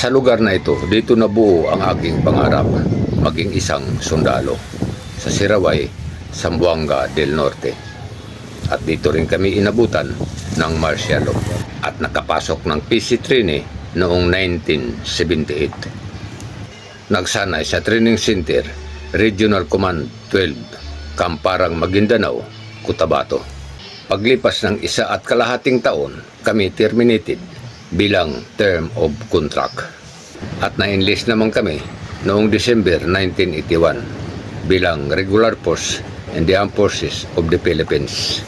Sa lugar na ito, dito nabuo ang aking pangarap maging isang sundalo sa Siraway, Zamboanga del Norte. At dito rin kami inabutan ng martial law at nakapasok ng PC training noong 1978. Nagsanay sa training center, Regional Command 12, Kamparang Maguindanao, Cotabato. Paglipas ng isa at kalahating taon, kami terminated bilang term of contract. At na-enlist naman kami noong December 1981 bilang regular force in the armed forces of the Philippines.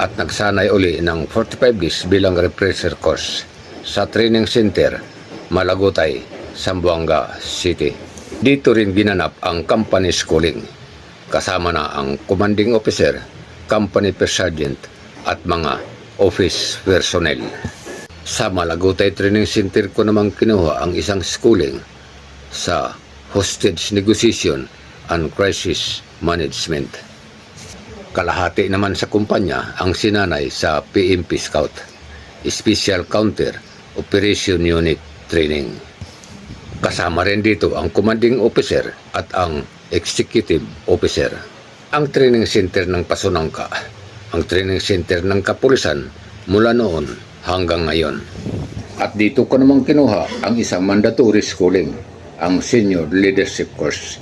At nagsanay uli ng 45 days bilang refresher course sa training center Malagutay, Zamboanga City. Dito rin ginanap ang company schooling kasama na ang commanding officer, company first sergeant at mga office personnel. Sa Malagutay Training Center ko namang kinuha ang isang schooling sa hostage negotiation and crisis management. Kalahati naman sa kumpanya ang sinanay sa PMP Scout, Special Counter Operation Unit Training. Kasama rin dito ang commanding officer at ang executive officer. Ang training center ng Pasunangka, ang training center ng Kapulisan mula noon hanggang ngayon. At dito ko namang kinuha ang isang mandatory schooling, ang Senior Leadership Course,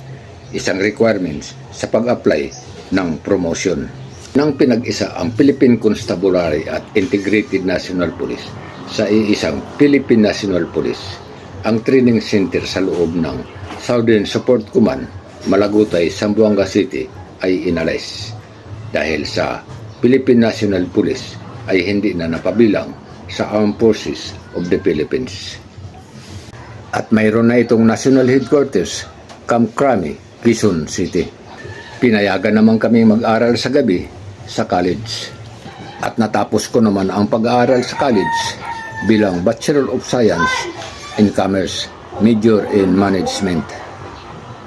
isang requirements sa pag-apply ng promotion. Nang pinag-isa ang Philippine Constabulary at Integrated National Police sa iisang Philippine National Police, ang training center sa loob ng Southern Support Command, Malagutay, Zamboanga City ay inalis dahil sa Philippine National Police ay hindi na napabilang sa Armed Forces of the Philippines. At mayroon na itong National Headquarters, Camp Crami, Quezon City. Pinayagan naman kami mag-aral sa gabi sa college. At natapos ko naman ang pag-aaral sa college bilang Bachelor of Science in Commerce, Major in Management.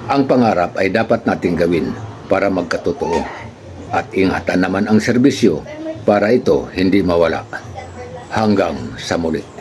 Ang pangarap ay dapat nating gawin para magkatotoo at ingatan naman ang serbisyo para ito hindi mawala. Hanggang sa muli.